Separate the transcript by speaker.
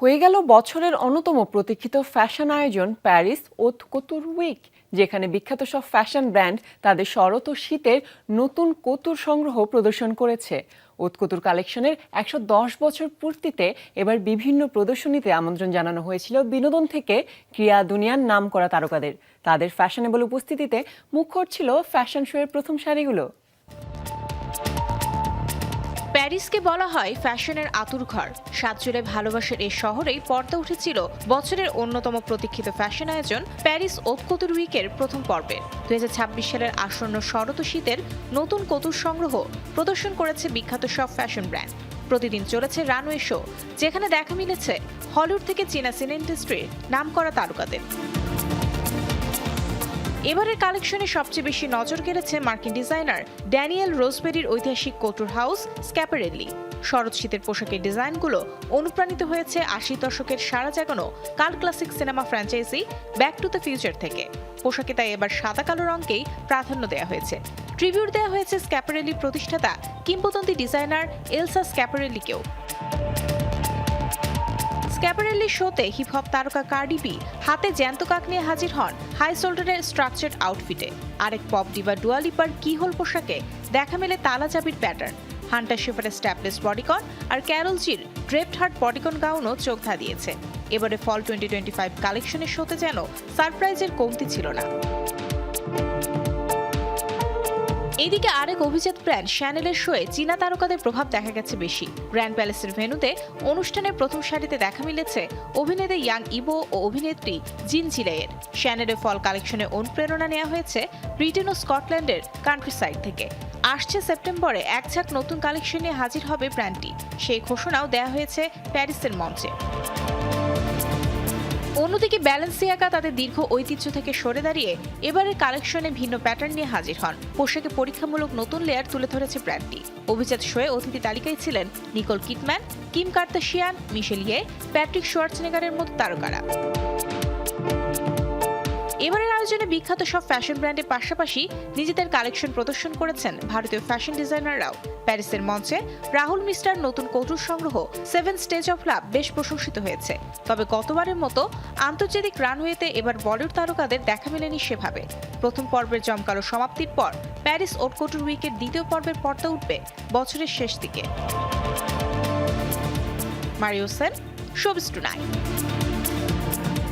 Speaker 1: হয়ে গেল বছরের অন্যতম প্রতীক্ষিত ফ্যাশন আয়োজন প্যারিস ওথ কতুর উইক, যেখানে বিখ্যাত সব ফ্যাশন ব্র্যান্ড তাদের শরৎ ও শীতের নতুন কতুর সংগ্রহ প্রদর্শন করেছে। উৎকতুর কালেকশনের একশো দশ বছর পূর্তিতে এবার বিভিন্ন প্রদর্শনীতে আমন্ত্রণ জানানো হয়েছিল বিনোদন থেকে ক্রীড়া দুনিয়ার নাম করা তারকাদের। তাদের ফ্যাশনেবল উপস্থিতিতে মুখর ছিল ফ্যাশন শোয়ের প্রথম সারিগুলো।
Speaker 2: প্যারিসকে বলা হয় ফ্যাশনের আতুর ঘর। সাত জুলাই ভালোবাসার এই শহরেই পর্দা উঠেছিল বছরের অন্যতম প্রতীক্ষিত ফ্যাশন আয়োজন প্যারিস ওতকতুর উইকের প্রথম পর্বে। দুই হাজার ছাব্বিশ সালের আসন্ন শরৎ শীতের নতুন কতুর সংগ্রহ প্রদর্শন করেছে বিখ্যাত সব ফ্যাশন ব্র্যান্ড। প্রতিদিন চলেছে রানওয়ে শো, যেখানে দেখা মিলেছে হলিউড থেকে চীনা সিনে ইন্ডাস্ট্রির নামকরা তারকাদের। এবারের কালেকশনে সবচেয়ে বেশি নজর কেড়েছে মার্কিন ডিজাইনার ড্যানিয়েল রোজবেরির ঐতিহাসিক কোটুর হাউস স্ক্যাপারেল্লি শরৎ শীতের পোশাকের ডিজাইনগুলো অনুপ্রাণিত হয়েছে আশি দশকের সারা জাগানো কাল classic cinema franchise back to the future থেকে। পোশাকে তাই এবার সাদা কালো রঙকেই প্রাধান্য দেওয়া হয়েছে। ট্রিবিউট দেওয়া হয়েছে স্ক্যাপারেলি প্রতিষ্ঠাতা কিংবদন্তি ডিজাইনার এলসা স্ক্যাপারেলিকেও। স্ক্যাপারেল্লি শোতে হিপ হপ তারকা কার্ডি বি হাতে জ্যান্ত কাক নিয়ে হাজির হন হাই সোল্ডারের স্ট্রাকচার্ড আউটফিটে। আরেক পপ ডিবা ডুয়ালিপার কি হোল পোশাকে দেখা মেলে তালা চাবির প্যাটার্ন। হান্টার শেফারের স্ট্যাপলেস বডিকন আর ক্যারল জির ড্রেপড হার্ট বডিকন গাউনও চোখ ধাঁধিয়েছে। এবারে ফল টোয়েন্টি টোয়েন্টি ফাইভ কালেকশনের শোতে যেন সারপ্রাইজের কমতি ছিল না। এদিকে আরেক অভিজাত ব্র্যান্ড শ্যানেলের শোয়ে চীনা তারকাদের প্রভাব দেখা গেছে বেশি। গ্র্যান্ড প্যালেসের ভেন্যুতে অনুষ্ঠানের প্রথম সারিতে দেখা মিলেছে অভিনেতা ইয়াং ইবো ও অভিনেত্রী জিন জিলেয়ের শ্যানেলের ফল কালেকশনে অনুপ্রেরণা নেওয়া হয়েছে ব্রিটেন ও স্কটল্যান্ডের কান্ট্রি সাইড থেকে। আসছে সেপ্টেম্বরে এক ঝাঁক নতুন কালেকশন নিয়ে হাজির হবে ব্র্যান্ডটি সেই ঘোষণাও দেওয়া হয়েছে প্যারিসের মঞ্চে। অন্যদিকে ব্যালেন্সিয়াকা তাদের দীর্ঘ ঐতিহ্য থেকে সরে দাঁড়িয়ে এবারের কালেকশনে ভিন্ন প্যাটার্ন নিয়ে হাজির হন। পোশাকে পরীক্ষামূলক নতুন লেয়ার তুলে ধরেছে ব্র্যান্ডটি অভিজাত শোয়ে অতিথি তালিকায় ছিলেন নিকোল কিটম্যান, কিম কার্তাশিয়ান মিশেল ইয়ে প্যাট্রিক শোয়ার্চনেগারের মতো তারকারা। এবারের আয়োজনে বিখ্যাত সব ফ্যাশন ব্র্যান্ডের পাশাপাশি নিজেদের কালেকশন প্রদর্শন করেছেন ভারতীয় ফ্যাশন ডিজাইনাররাও। প্যারিসের মঞ্চে রাহুল মিস্টার নতুন কৌতুক সংগ্রহ সেভেন স্টেজ অফ লাভ বেশ প্রশংসিত হয়েছে। তবে গতবারের মতো আন্তর্জাতিক রানওয়েতে এবার বলিউড তারকাদের দেখা মেলেনি সেভাবে। প্রথম পর্বের জমকালো সমাপ্তির পর প্যারিস ওটকোটুর উইকের দ্বিতীয় পর্বের পর্দা উঠবে বছরের শেষ দিকে। Mario Sen showbiz